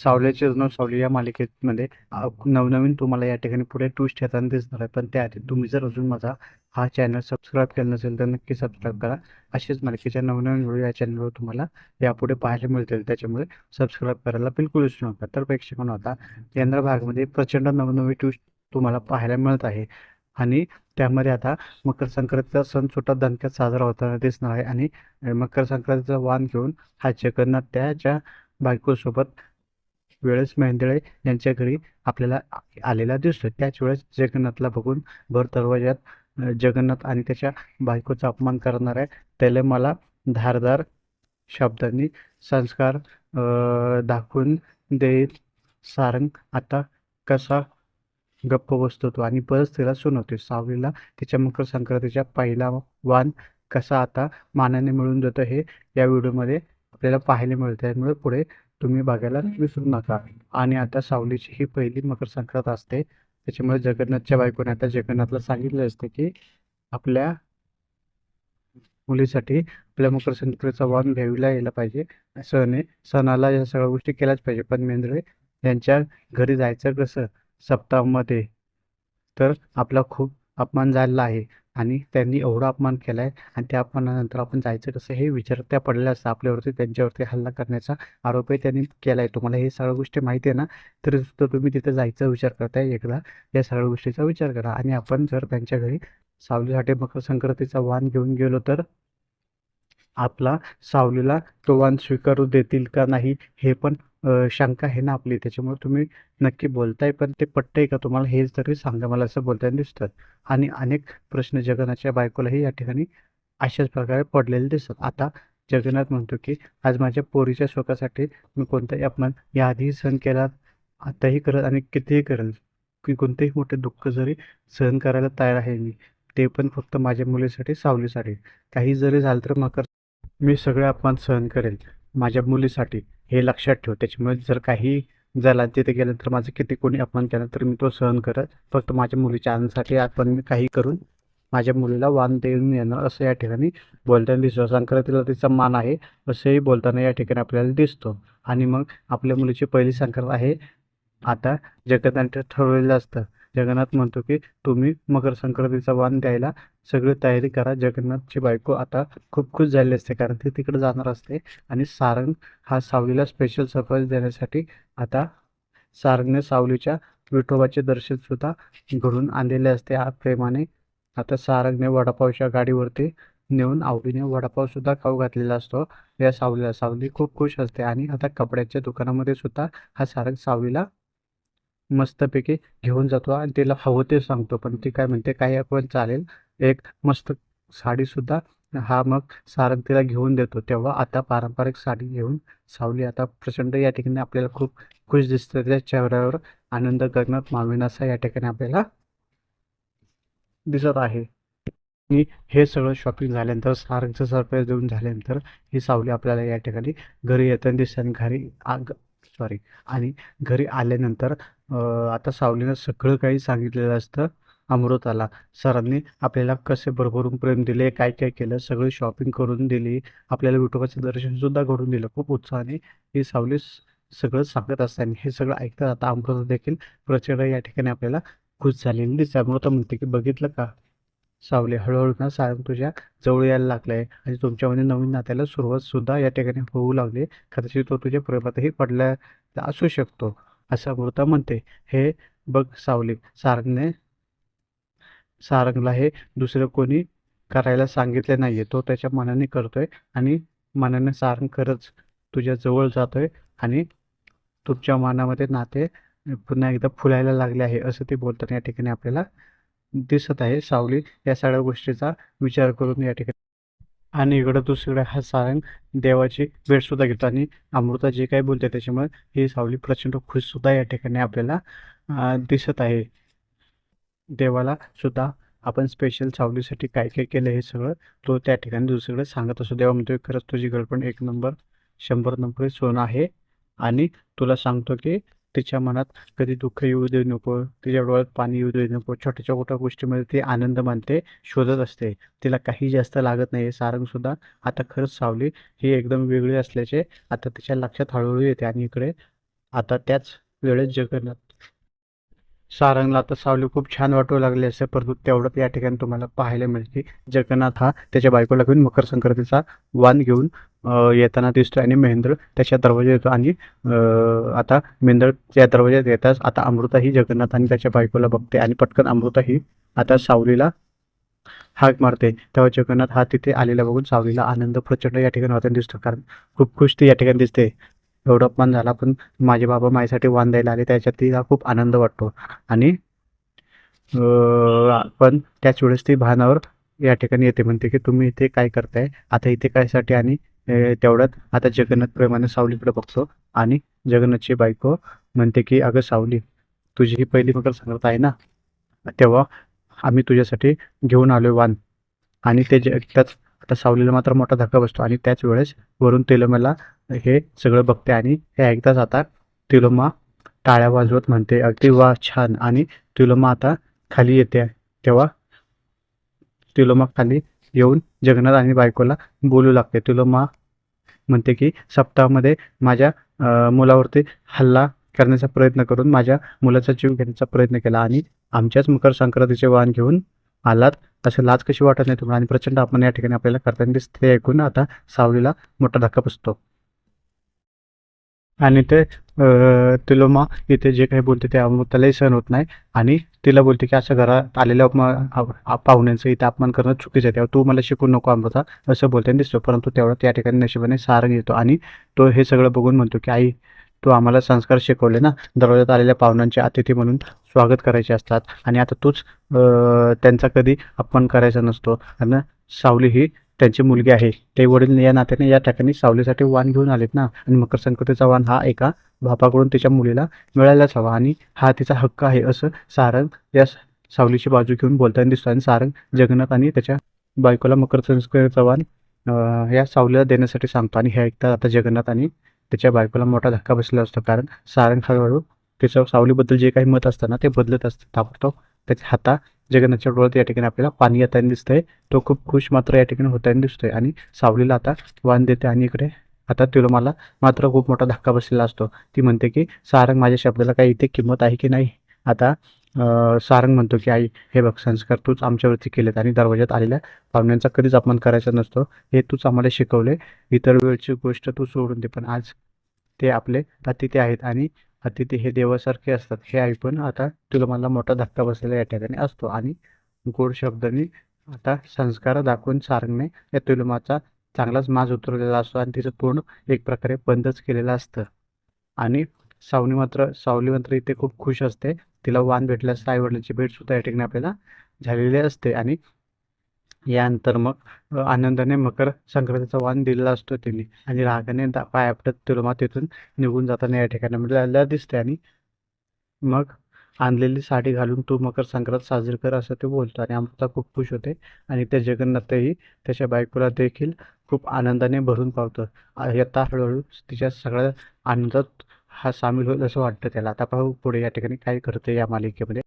सावल्याचे न सावली या मालिकेमध्ये नवनवीन तुम्हाला या ठिकाणी पुढे ट्विस्ट येताना दिसणार आहे. पण त्याआधी तुम्ही जर अजून माझा हा चॅनल सबस्क्राईब केला नसेल तर नक्की सबस्क्राईब करा. असेच मालिकेच्या नवनवीन व्हिडिओ या चॅनलवर तुम्हाला यापुढे पाहायला मिळतील. त्याच्यामुळे सबस्क्राईब करायला बिलकुल विसरू नका. तर प्रेक्षकांना आता केंद्र भागामध्ये प्रचंड नवनवीन ट्विस्ट तुम्हाला पाहायला मिळत आहे. आणि त्यामध्ये आता मकर संक्रांतीचा सण सुट्टा दणक्यात साजरा होताना दिसणार आहे. आणि मकर संक्रांतीचा वाण घेऊन हा जगन्नाथ त्याच्या बायकोसोबत वेळेस मेंदळे यांच्या घरी आपल्याला आलेला दिसतो त्याच वेळेस जगन्नाथला बघून भर दरवाजात जगन्नाथ आणि त्याच्या बायकोचा अपमान करणार आहे त्याला मला धारदार शब्दांनी संस्कार दाखवून देईल. सारंग आता कसा गप्प बसतो तो आणि परत तिला सुनवते सावलीला तिच्या मकर संक्रांतीच्या पहिला वाण कसा आता मानाने मिळून जातो हे या व्हिडिओमध्ये आपल्याला पाहायला मिळतं. त्यामुळे पुढे तुम्ही बघायला विसरू नका. आणि आता सावलीची ही पहिली मकर संक्रांत असते. त्याच्यामुळे जगन्नाथच्या बायकोने आता जगन्नाथला सांगितलं असते की आपल्या मुलीसाठी आपल्या मकर संक्रांतीचा वाण घ्यावीला यायला पाहिजे. सण सणाला या सगळ्या गोष्टी केल्याच पाहिजे. पण मेंदळे यांच्या घरी जायचं कसं? सप्ताहामध्ये तर आपला खूप अपमान झालेला आहे. आणि त्यांनी एवढा अपमान केला आहे आणि त्या अपमानानंतर आपण जायचं कसं हे विचार त्या असतं आपल्यावरती त्यांच्यावरती हल्ला करण्याचा आरोपही त्यांनी केला आहे तुम्हाला हे सगळ्या गोष्टी माहिती आहे ना तरी सुद्धा तुम्ही तिथे जायचा विचार करताय एकदा. या सगळ्या गोष्टीचा विचार करा आणि आपण जर त्यांच्या घरी सावलीसाठी मकर संक्रांतीचा वाण घेऊन गेलो तर? आपला सावलीला तो वाण स्वीकारू देतील का नाही हे पण शंका आहे ना आपली. त्याच्यामुळे तुम्ही नक्की बोलताय पण ते पटतंय का? तुम्हाला हेच तरी सांगा मला असं बोलताना दिसतात आणि अनेक प्रश्न जगन्नाथच्या बायकोलाही या ठिकाणी अशाच प्रकारे पडलेले दिसतात. आता जगन्नाथ म्हणतो की आज माझ्या पोरीच्या शोकासाठी मी कोणताही अपमान याआधीही सहन केला आताही करत आणि कितीही करेल की कोणतेही मोठे दुःख जरी सहन करायला तयार आहे मी ते पण फक्त माझ्या मुलीसाठी सावलीसाठी. काही जरी झालं तर मकर मी सगळे अपमान सहन करेल माझ्या मुलीसाठी. हे लक्षात ठेव. त्याच्यामुळे जर काही झाला तिथे गेल्यानंतर माझं किती कोणी अपमान केला तर मी तो सहन करत फक्त माझ्या मुलीच्या आनंदासाठी आपण मी काही करून माझ्या मुलीला वान देऊन येणं असं या ठिकाणी बोलताना दिसतो. संक्रांतीला तिचा मान आहे असंही बोलताना या ठिकाणी आपल्याला दिसतो. आणि मग आपल्या मुलीची पहिली संक्रांत आहे. आता जगन्नाथ ठरवलेलं असतं. जगन्नाथ म्हणतो की तुम्ही मकर संक्रांतीचा वाण द्यायला सगळी तयारी करा. जगन्नाथची बायको आता खूप खुश झालेली असते कारण ती तिकडे जाणार असते. आणि सारंग हा सावलीला स्पेशल सरप्राईज देण्यासाठी आता सारंगने सावलीच्या विठोबाचे दर्शन सुद्धा घडून आणलेले असते. हा प्रेमाने आता सारंगने वडापावच्या गाडीवरती नेऊन आवडीने वडापाव सुद्धा खाऊ घातलेला असतो. या सावलीला सावली खूप खुश असते. आणि आता कपड्याच्या दुकानामध्ये सुद्धा हा सारंग सावलीला मस्तपैकी घेऊन जातो आणि तिला हवं ते सांगतो. पण ती काय म्हणते काही पण चालेल. एक मस्त साडीसुद्धा हा मग सारंग तिला घेऊन देतो. तेव्हा आता पारंपरिक साडी घेऊन सावली आता प्रचंड या ठिकाणी आपल्याला खूप खुश दिसतं. त्या चेहऱ्यावर आनंद गगनात असा या ठिकाणी आपल्याला दिसत आहे. आणि हे सगळं शॉपिंग झाल्यानंतर सारंगचं सरप्राईज देऊन झाल्यानंतर ही सावली आपल्याला या ठिकाणी घरी येताना दिसते आणि घरी आग सॉरी आणि घरी आल्यानंतर आता सावलीनं सगळं काही सांगितलेलं असतं. अमृताला सरांनी आपल्याला कसे भरभरून प्रेम दिले काय काय केलं सगळी शॉपिंग करून दिली. आपल्याला विठोबाचं दर्शनसुद्धा घडून दिलं. खूप उत्साहाने ही सावली सगळं सांगत असताना हे सगळं ऐकतात आता अमृता देखील प्रचंड या ठिकाणी आपल्याला खुश झालेली दिसते अमृता म्हणते की बघितलं का? सावली हळूहळू ना सारंग तुझ्या जवळ यायला लागलं आहे आणि तुमच्यामध्ये नवीन नात्याला सुरुवात सुद्धा या ठिकाणी होऊ लागली. कदाचित तो तुझ्या प्रेमातही पडला असू शकतो. असं अमृता म्हणते. हे बघ सावली सारंगने सारंगला हे दुसरं कोणी करायला सांगितले नाहीये. तो त्याच्या मनाने करतोय आणि मनाने सारंग खरंच तुझ्या जवळ जातोय आणि तुमच्या मनामध्ये नाते पुन्हा एकदा फुलायला लागले आहे असं ते बोलताना या ठिकाणी आपल्याला दिसत आहे. सावली या सगळ्या गोष्टीचा विचार करून या ठिकाणी आणि इकडं दुसरीकडे हा सारंग देवाची भेटसुद्धा घेतो. आणि अमृता जे काही बोलते त्याच्यामुळे ही सावली प्रचंड खुशसुद्धा या ठिकाणी आपल्याला दिसत आहे. देवाला सुद्धा आपण स्पेशल सावलीसाठी काय काय केलं हे सगळं तो त्या ठिकाणी दुसरीकडे सांगत असतो. देवा म्हणतो खरंच तुझी गर्लफ्रेंड एक नंबर शंभर नंबर सोनं आहे. आणि तुला सांगतो की तिच्या मनात कधी दुःख येऊ देऊ नको तिच्या डोळ्यात पाणी येऊ देऊ नको छोट्या छोट्या गोष्टीमध्ये ती आनंद मानते शोधत असते. तिला काही जास्त लागत नाही आहे सारंगसुद्धा आता खरंच सावली. ही एकदम वेगळी असल्याचे आता तिच्या लक्षात हळूहळू येते आणि इकडे आता त्याच वेळेस जगन्नाथ. सारंगला आता सावली खूप छान वाटू लागली असे परंतु तेवढंच या ठिकाणी तुम्हाला पाहायला मिळते जगन्नाथ हा त्याच्या बायकोला घेऊन मकर संक्रांतीचा वाण घेऊन येताना दिसतो आणि महेंद्र त्याच्या दरवाजा येतो. आणि आता महेंद्र त्या दरवाज्यात येताच आता अमृता ही जगन्नाथ आणि त्याच्या बायकोला बघते आणि पटकन अमृता ही आता सावलीला हाक मारते. तेव्हा जगन्नाथ हा तिथे आलेला बघून सावलीला आनंद प्रचंड या ठिकाणी होताना दिसतो. कारण खूप खुश ती या ठिकाणी दिसते. एवढा अपमान झाला पण माझे बाबा माझ्यासाठी वाण द्यायला आले त्याच्यात तिला खूप आनंद वाटतो. आणि पण त्याच वेळेस ती भानावर या ठिकाणी येते. म्हणते की तुम्ही इथे काय करताय? आता इथे कायसाठी आणि तेवढ्यात आता जगन्नाथ प्रेमाने सावलीकडे बघतो आणि जगन्नाथची बायको म्हणते की अगं सावली तुझी ही पहिली मकर संक्रांत आहे ना? तेव्हा आम्ही तुझ्यासाठी घेऊन आलोय वाण आणि ते ज- त्याच आता सावलीला मात्र मोठा धक्का बसतो आणि त्याच वेळेस वरून तिलोमाला हे सगळं बघते आणि हे ऐकताच आता तिलोमा टाळ्या वाजवत म्हणते अगदी वा छान. आणि तिलोमा आता खाली येते. तेव्हा तिलोमा खाली येऊन जगन्नाथ आणि बायकोला बोलू लागते. तिलोमा म्हणते की सप्ताहामध्ये माझ्या मुलावरती हल्ला करण्याचा प्रयत्न करून माझ्या मुलाचा जीव घेण्याचा प्रयत्न केला आणि आमच्याच मकर संक्रांतीचे वाहन घेऊन आलात. तसे लाज कशी वाटत नाही तुम्हाला? आणि प्रचंड आपण या ठिकाणी आपल्याला करताना दिसते ऐकून आता सावलीला मोठा धक्का बसतो. आणि ते तुलोमा इथे जे काही बोलते ते अमृतालाही सहन होत नाही. आणि तिला बोलते की असं घरात आलेल्या पाहुण्यांचं इथे अपमान करणं चुकीचं आहे. तेव्हा तू मला शिकू नको अमृता असं बोलताना दिसतो. परंतु तेवढा त्या ठिकाणी नशिबाने सारंग येतो आणि तो हे सगळं बघून म्हणतो की आई तू आम्हाला संस्कार शिकवले ना? दरवाजात आलेल्या पाहुण्यांचे अतिथी म्हणून स्वागत करायचे असतात आणि आता तूच त्यांचा कधी अपमान करायचा नसतो. आणि सावली ही त्यांची मुलगी आहे. ते वडील या नात्याने या ठिकाणी सावलीसाठी वाण घेऊन आलेत ना. आणि मकर संक्रांतीचा वाण हा एका बापाकडून तिच्या मुलीला मिळायलाच हवा. आणि हा तिचा हक्क आहे असं सारंग या सावलीची बाजू घेऊन बोलताना दिसतो आणि सारंग जगन्नाथ आणि त्याच्या बायकोला मकर संक्रांतीचा वाण या सावलीला देण्यासाठी सांगतो. आणि हे ऐकता आता जगन्नाथ आणि त्याच्या बायकोला मोठा धक्का बसलेला असतो. कारण सारंग हळूहळू त्याच्या सावलीबद्दल जे काही मत असतं ना ते बदलत असतं. ताबडतोब त्याच्या हाता जगन्नाथच्या डोळ्यात या ठिकाणी आपल्याला पाणी येताना दिसतंय. तो खूप खुश मात्र या ठिकाणी होताना दिसतोय. आणि सावलीला आता वाण देते आणि इकडे आता तिलोमाला मात्र खूप मोठा धक्का बसलेला असतो. ती म्हणते की सारंग माझ्या शब्दाला काही इथे किंमत आहे की नाही? आता सारंग म्हणतो की आई हे बघ संस्कार तूच आमच्यावरती केलेत आणि दरवाजात आलेल्या पाहुण्यांचा कधीच अपमान करायचा नसतो. हे तूच आम्हाला शिकवले. इतर वेळची गोष्ट तू सोडून दे. पण आज ते आपले अतिथी आहेत आणि अतिथी हे देवासारखे असतात हे ऐकून आता तुला मला मोठा धक्का बसलेला या ठिकाणी असतो. आणि गोड शब्दांनी आता संस्कार दाखवून सारंगणे या तुलमाचा चांगलाच माज उतरवलेला असतो आणि तिचं तोंड एक प्रकारे बंदच केलेलं असतं. आणि सावली मात्र सावली मात्र इथे खूप खुश असते. तिला वाण भेटल्यास आईवडिलांची भेट सुद्धा या ठिकाणी आपल्याला झालेली असते. आणि यानंतर मग आनंदाने मकर संक्रांतीचा वाण दिलेला असतो तिने आणि रागाने दा- पाय आपटत तिरुमा तिथून निघून जाताना या ठिकाणी म्हणजे आपल्याला दिसते आणि मग आणलेली साडी घालून तू मकर संक्रांत साजरी कर असं ते बोलतो. आणि अमृता खूप खुश होते. आणि त्या जगन्नाथही त्याच्या बायकोला देखील खूप आनंदाने भरून पावतो. आ- हळूहळू तिच्या सगळ्या आनंदात हा सामील होईल असं वाटतं त्याला. आता पाहू पुढे या ठिकाणी काय घडतं या मालिकेमध्ये.